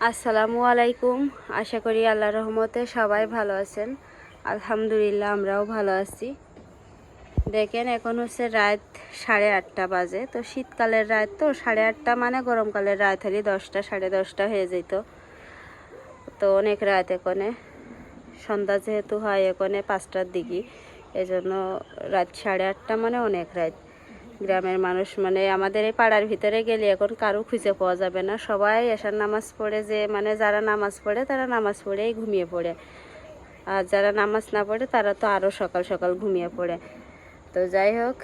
আসসালামু আলাইকুম। আশা করি আল্লাহ রহমতে সবাই ভালো আছেন। আলহামদুলিল্লাহ, আমরাও ভালো আছি। দেখেন, এখন হচ্ছে রাত সাড়ে আটটা বাজে। তো শীতকালের রাত তো, সাড়ে আটটা মানে গরমকালের রাত হলে দশটা, সাড়ে দশটা হয়ে যেত। তো অনেক রাত এখানে। সন্ধ্যা যেহেতু হয় এখানে পাঁচটার দিকে, এজন্য রাত সাড়ে আটটা মানে অনেক রাত। গ্রামের মানুষ মানে আমাদের এই পাড়ার ভিতরে গেলে এখন কারও খুঁজে পাওয়া যাবে না। সবাই এসার নামাজ পড়ে যে মানে যারা নামাজ পড়ে তারা নামাজ পড়েই ঘুমিয়ে পড়ে। আর যারা নামাজ না পড়ে তারা তো আরও সকাল সকাল ঘুমিয়ে পড়ে। তো যাই হোক,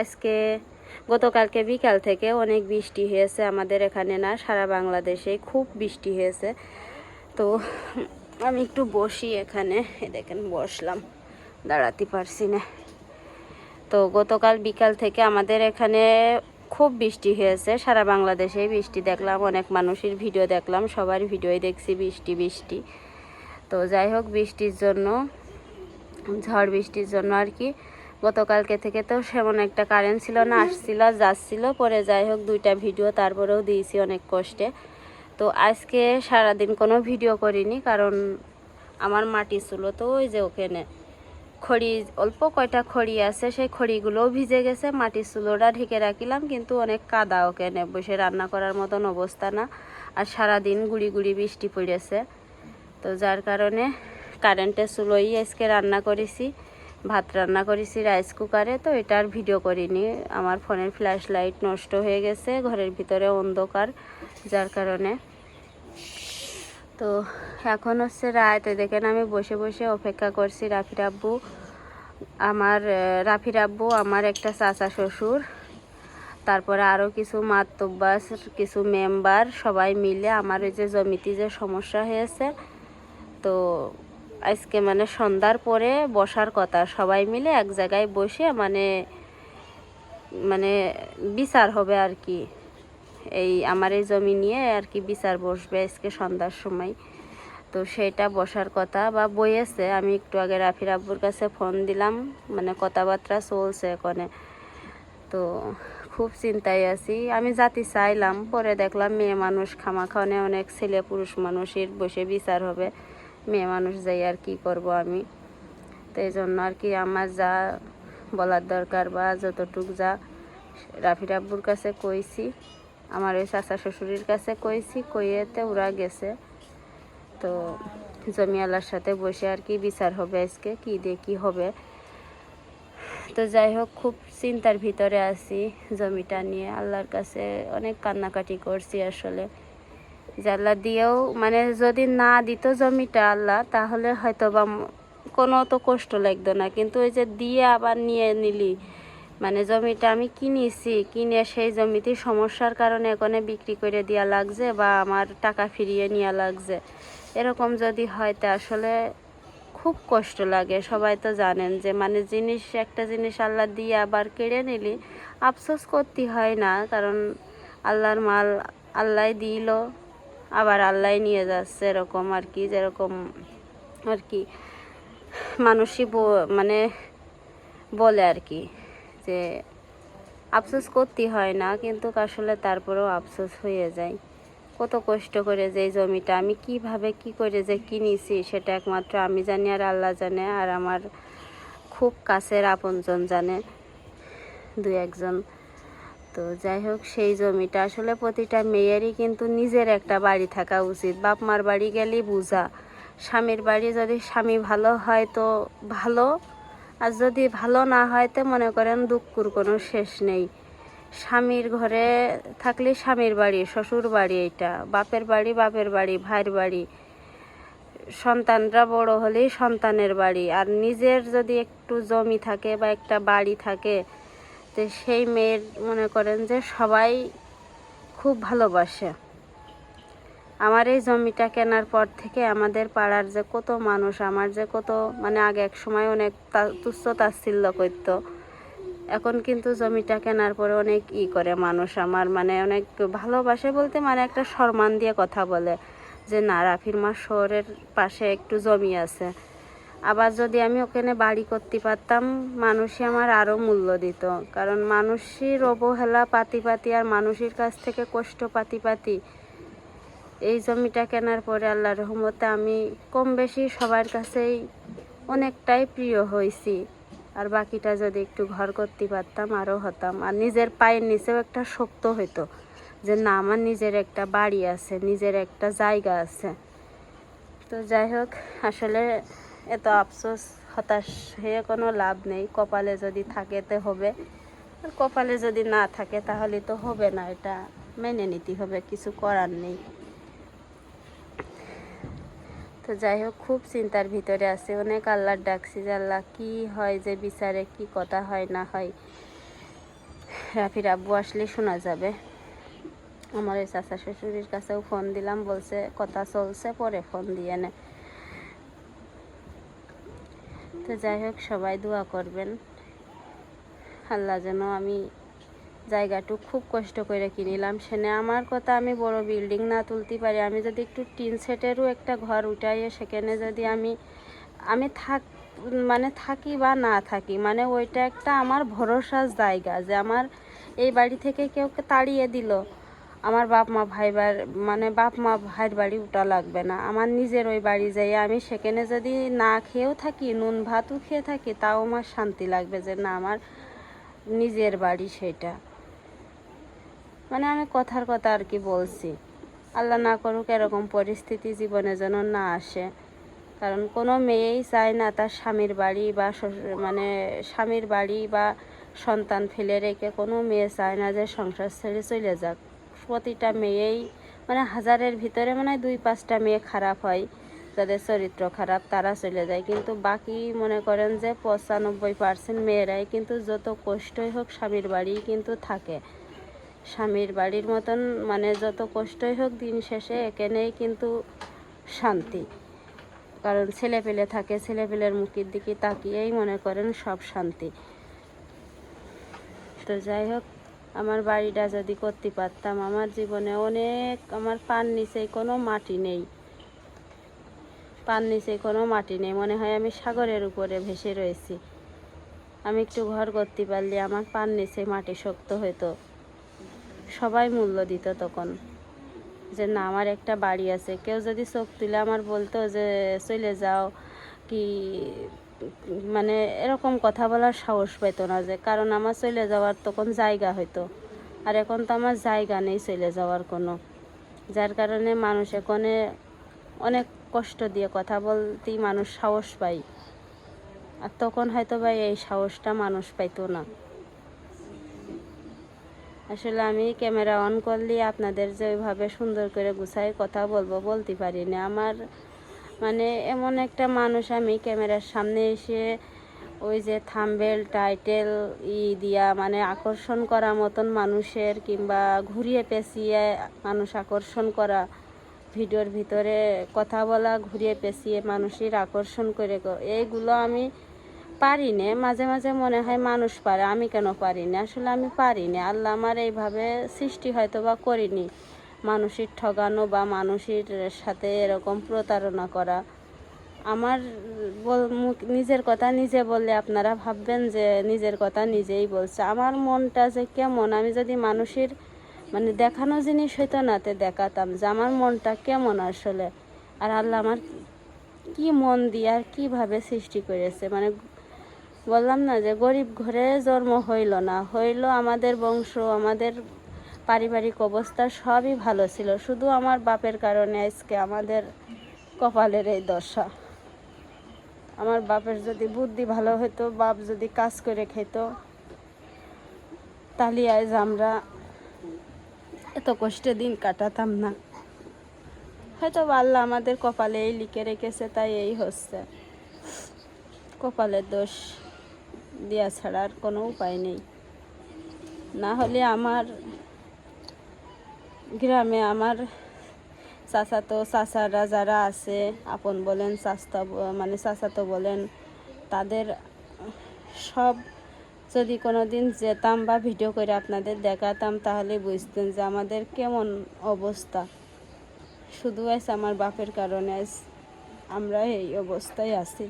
আজকে গতকালকে বিকাল থেকে অনেক বৃষ্টি হয়েছে আমাদের এখানে না, সারা বাংলাদেশে খুব বৃষ্টি হয়েছে। তো আমি একটু বসি এখানে। দেখেন, বসলাম। দাঁড়াতে পারছি না। তো গতকাল বিকাল থেকে আমাদের এখানে খুব বৃষ্টি হয়েছে, সারা বাংলাদেশেই বৃষ্টি দেখলাম, অনেক মানুষের ভিডিও দেখলাম, সবার ভিডিওই দেখছি বৃষ্টি বৃষ্টি। তো যাই হোক, বৃষ্টির জন্য, ঝড় বৃষ্টির জন্য আর কি, গতকালকে থেকে তো সেমন একটা কারেন্ট ছিল না, আসছিল, যাচ্ছিল, পরে যাই হোক, দুইটা ভিডিও তারপরেও দিয়েছি অনেক কষ্টে। তো আজকে সারাদিন কোনো ভিডিও করিনি, কারণ আমার মাটি ছিল তো ওই যে ওখানে। খড়ি, অল্প কয়টা খড়ি আছে, সেই খড়িগুলোও ভিজে গেছে, মাটির চুলোটা ঢেকে রাখিলাম, কিন্তু অনেক কাদা ওখানে বসে রান্না করার মতন অবস্থা না। আর সারাদিন গুড়ি গুড়ি বৃষ্টি পড়েছে। তো যার কারণে কারেন্টের চুলোই আজকে রান্না করেছি, ভাত রান্না করেছি রাইস কুকারে, তো এটার ভিডিও করিনি। আমার ফোনের ফ্ল্যাশ লাইট নষ্ট হয়ে গেছে, ঘরের ভিতরে অন্ধকার, যার কারণে তো এখন হচ্ছে রাত দেখেন আমি বসে বসে অপেক্ষা করছি রাফির আব্বু আমার রাফির আব্বু আমার একটা চাচা শ্বশুর, তারপরে আরও কিছু মাতব্বাস, কিছু মেম্বার সবাই মিলে আমার ওই যে জমিতে যে সমস্যা হয়েছে, তো আজকে মানে সন্ধ্যার পরে বসার কথা। সবাই মিলে এক জায়গায় বসে মানে মানে বিচার হবে আর কি। এই আমার এই জমি নিয়ে আর কি বিচার বসবে আজকে সন্ধ্যার সময়। তো সেটা বসার কথা, বা বইয়েছে আমি একটু আগে রাফির আব্বুর কাছে ফোন দিলাম মানে কথাবার্তা চলছে এখানে। তো খুব চিন্তায় আছি। আমি জাতি চাইলাম, পরে দেখলাম মেয়ে মানুষ খামাখানে অনেক ছেলে পুরুষ মানুষের বসে বিচার হবে। মেয়ে মানুষ যাই আর কি করব আমি। তো এই জন্য আর কি আমার যা বলার দরকার বা যতটুক যা, রাফির আব্বুর কাছে কইছি। আমার ওই চাচা শ্বশুরের কাছে কইছি, কইয়েতে ওরা গেছে। তো জমিওয়ালার সাথে বসে আর কি বিচার হবে আজকে, কি দিয়ে কি হবে। তো যাই হোক, খুব চিন্তার ভিতরে আছি জমিটা নিয়ে। আল্লাহর কাছে অনেক কান্নাকাটি করছি আসলে। যে আল্লাহ দিয়েও মানে যদি না দিত জমিটা আল্লাহ, তাহলে হয়তো বা কোনো তো কষ্ট লাগতো না। কিন্তু ওই যে দিয়ে আবার নিয়ে নিলি মানে জমিটা আমি কিনেছি, কিনে সেই জমিতে সমস্যার কারণে এখানে বিক্রি করে দেওয়া লাগছে বা আমার টাকা ফিরিয়ে নেওয়া লাগছে। এরকম যদি হয় তা আসলে খুব কষ্ট লাগে, সবাই তো জানেন যে মানে জিনিস, একটা জিনিস আল্লাহ দিয়ে আবার কেড়ে নিলি আফসোস করতে হয় না, কারণ আল্লাহর মাল আল্লাহ দিল, আবার আল্লাহ নিয়ে যাচ্ছে এরকম আর কি, যেরকম আর কি মানুষই মানে বলে আর কি। যে আফসোস করতে হয় না, কিন্তু আসলে তারপরেও আফসোস হয়ে যায়। কত কষ্ট করে যে জমিটা আমি কীভাবে কি করে যে কিনেছি, সেটা একমাত্র আমি জানি আর আল্লাহ জানে আর আমার খুব কাছের আপনজন জানে দু একজন। তো যাই হোক, সেই জমিটা আসলে প্রতিটা মেয়েরই কিন্তু নিজের একটা বাড়ি থাকা উচিত। বাপ মার বাড়ি গেলেই বুঝা, স্বামীর বাড়ি যদি স্বামী ভালো হয় তো ভালো আর যদি ভালো না হয় তো মনে করেন দুঃখর কোনো শেষ নেই। স্বামীর ঘরে থাকলে স্বামীর বাড়ি, শ্বশুর বাড়ি এটা বাপের বাড়ি বাপের বাড়ি, ভাইয়ের বাড়ি। সন্তানরা বড় হলেই সন্তানের বাড়ি। আর নিজের যদি একটু জমি থাকে বা একটা বাড়ি থাকে, তো সেই মেয়ের মনে করেন যে সবাই খুব ভালোবাসে। আমার এই জমিটা কেনার পর থেকে আমাদের পাড়ার যে কত মানুষ, আমার যে কত মানে আগে এক সময় অনেক তুচ্ছ তাচ্ছিল্য করতো। এখন কিন্তু জমিটা কেনার পরে অনেক ই করে মানুষ আমার মানে অনেক ভালোবাসে বলতে মানে একটা সম্মান দিয়ে কথা বলে যে, না, রাফির মা শহরের পাশে একটু জমি আছে। আবার যদি আমি ওখানে বাড়ি করতে পারতাম, মানুষই আমার আরও মূল্য দিত। কারণ মানুষের অবহেলা পাতি পাতি আর মানুষের কাছ থেকে কষ্ট পাতি পাতি এই জমিটা কেনার পরে আল্লাহ রহমতে আমি কম বেশি সবার কাছেই অনেকটাই প্রিয় হয়েছি। আর বাকিটা যদি একটু ঘর করতে পারতাম আরও হতাম। আর নিজের পায়ের নিচেও একটা শক্ত হতো যে, না, আমার নিজের একটা বাড়ি আছে, নিজের একটা জায়গা আছে। তো যাই হোক, আসলে এত আফসোস, হতাশ হয়ে কোনো লাভ নেই। কপালে যদি থাকে তো হবে। আর কপালে যদি না থাকে, তাহলে তো হবে না। এটা মেনে নিতে হবে, কিছু করার নেই। তো যাই হোক, খুব চিন্তার ভিতরে আছে। অনেক আল্লাহর ডাকছি যে, আল্লাহ, কী হয় যে বিচারে কি কথা হয় না হয়? রাফির আব্বু আসলে শোনা যাবে। আমার এই চাচা শ্বশুরের কাছেও ফোন দিলাম, বলছে, কথা চলছে, পরে ফোন দিয়ে নে। তো যাই হোক, সবাই দোয়া করবেন। আল্লাহ যেন আমি জায়গাটু খুব কষ্ট করে কিনিলাম। সেনে আমার কথা আমি বড় বিল্ডিং না তুলতে পারি। আমি যদি একটু টিন সেটেরও একটা ঘর উঠাইয়ে সেখানে যদি আমি আমি থাক মানে থাকি বা না থাকি মানে ওইটা একটা আমার ভরসার জায়গা যে আমার এই বাড়ি থেকে কেউ তাড়িয়ে দিল। আমার বাপ মা ভাইবার মানে বাপ মা ভাইয়ের বাড়ি উঠা লাগবে না। আমার নিজের ওই বাড়ি যাই আমি সেখানে যদি না খেয়েও থাকি, নুন ভাতও খেয়ে থাকি, তাও আমার শান্তি লাগবে যে না, আমার নিজের বাড়ি সেটা। মানে আমি কথার কথা আর কি বলছি। আল্লাহ না করুক এরকম পরিস্থিতি জীবনে যেন না আসে। কারণ কোনো মেয়েই চায় না তার স্বামীর বাড়ি বা মানে স্বামীর বাড়ি বা সন্তান ফেলে রেখে কোনো মেয়ে চায় না যে সংসার ছেড়ে চলে যাক। প্রতিটা মেয়েই মানে হাজারের ভিতরে মানে দুই পাঁচটা মেয়ে খারাপ হয়, যাদের চরিত্র খারাপ তারা চলে যায়। কিন্তু বাকি মনে করেন যে পঁচানব্বই পার্সেন্ট মেয়েরাই কিন্তু যত কষ্টই হোক স্বামীর বাড়ি কিন্তু থাকে। স্বামীর বাড়ির মতন মানে যত কষ্টই হোক দিন শেষে এখানেই কিন্তু শান্তি। কারণ ছেলে পেলে থাকে ছেলে পেলের মুখের দিকে তাকিয়েই মনে করেন সব শান্তি। তো যাই হোক, আমার বাড়িটা যদি করতে পারতাম, আমার জীবনে অনেক, আমার পান নিচে কোনো মাটি নেই। পান নিচে কোনো মাটি নেই, মনে হয় আমি সাগরের উপরে ভেসে রয়েছি। আমি একটু ঘর করতে পারলে আমার পান নিচে মাটি শক্ত হতো। সবাই মূল্য দিত তখন। যে না, আমার একটা বাড়ি আছে। কেউ যদি চোখ তুলে আমার বলতো যে, চলে যাও। কি মানে এরকম কথা বলার সাহস পাইতো না যে, কারণ আমার চলে যাওয়ার তখন জায়গা হইতো। আর এখন তো আমার জায়গা নেই চলে যাওয়ার কোনো। যার কারণে মানুষ এখানে অনেক কষ্ট দিয়ে কথা বলতেই মানুষ সাহস পায়। আর তখন হয়তো ভাই এই সাহসটা মানুষ পাইতো না। আসলে আমি ক্যামেরা অন করলে আপনাদের যে ওইভাবে সুন্দর করে গুছাই কথা বলব, বলতে পারি না। আমার মানে এমন একটা মানুষ আমি ক্যামেরার সামনে এসে ওই যে থাম্বেল, টাইটেল ই দিয়া মানে আকর্ষণ করা মতন মানুষের কিংবা ঘুরিয়ে পেঁচিয়ে মানুষ আকর্ষণ করা ভিডিওর ভিতরে কথা বলা, ঘুরিয়ে পেঁচিয়ে মানুষের আকর্ষণ করে এইগুলো আমি পারি না মাঝে মাঝে মনে হয় মানুষ পারে, আমি কেন পারি না আসলে আমি পারি না আল্লাহ আমার এইভাবে সৃষ্টি হয়তো বা করিনি। মানুষের ঠগানো বা মানুষের সাথে এরকম প্রতারণা করা। আমার নিজের কথা নিজে বললে আপনারা ভাববেন যে নিজের কথা নিজেই বলছে। আমার মনটা যে কেমন, আমি যদি মানুষের মানে দেখানো জিনিস হইতো নাতে দেখাতাম যে আমার মনটা কেমন আসলে। আর আল্লাহ আমার কি মন দিয়ে আর কীভাবে সৃষ্টি করেছে? মানে বললাম না যে গরিব ঘরে জন্ম হইল না। হইল আমাদের বংশ, আমাদের পারিবারিক অবস্থা সবই ভালো ছিল। শুধু আমার বাপের কারণে আজকে আমাদের কপালের এই দশা। আমার বাপের যদি বুদ্ধি ভালো হতো বাপ যদি কাজ করে খেত, তাহলে আজ আমরা এত কষ্টে দিন কাটাতাম না। হয়তো আল্লাহ আমাদের কপালে এই লিখে রেখেছে, তাই এই হচ্ছে। কপালের দোষ। দেওয়া ছাড়া আর কোনো উপায় নেই। না হলে আমার গ্রামে আমার চাচাতো, চাচারা যারা আছে, আপন বলেন চাস্তা মানে চাচাতো বলেন, তাদের সব যদি কোনো দিন যেতাম বা ভিডিও করে আপনাদের দেখাতাম, তাহলে বুঝতেন যে আমাদের কেমন অবস্থা। শুধু আছে আমার বাপের কারণে আমরা এই অবস্থায় আছি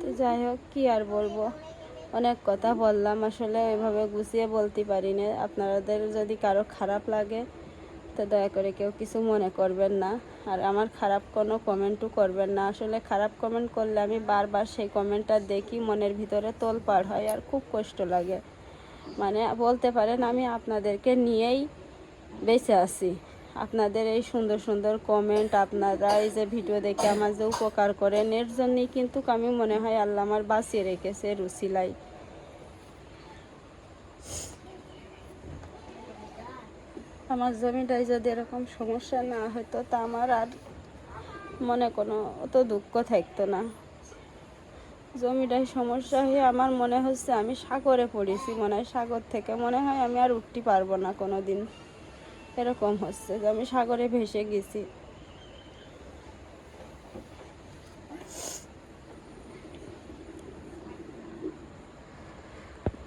তো যাই হোক, কী আর বলব? অনেক কথা বললাম, আসলে এভাবে গুছিয়ে বলতে পারি না। আপনাদের যদি কারও খারাপ লাগে, তো দয়া করে কেউ কিছু মনে করবেন না। আর আমার খারাপ কোনো কমেন্টও করবেন না। আসলে খারাপ কমেন্ট করলে আমি বারবার সেই কমেন্টটা দেখি, মনের ভিতরে তোলপাড় হয় আর খুব কষ্ট লাগে। মানে বলতে পারেন, আমি আপনাদেরকে নিয়েই বেঁচে আছি। আপনাদের এই সুন্দর সুন্দর কমেন্ট আপনারা এই যে ভিডিও দেখে আমার যে উপকার করেন, এর জন্যই কিন্তু আমি মনে হয় আল্লাহ আমার বাঁচিয়ে রেখেছে রুসিলাই আমার জমিটাই যদি এরকম সমস্যা না হতো, তা আমার আর মনে কোনো অত দুঃখ থাকতো না। জমিটাই সমস্যা হয়ে আমার মনে হচ্ছে আমি সাগরে পড়েছি, মনে হয় সাগর থেকে, মনে হয় আমি আর উঠতে পারব না কোনো দিন এরকম হচ্ছে যে আমি সাগরে ভেসে গেছি।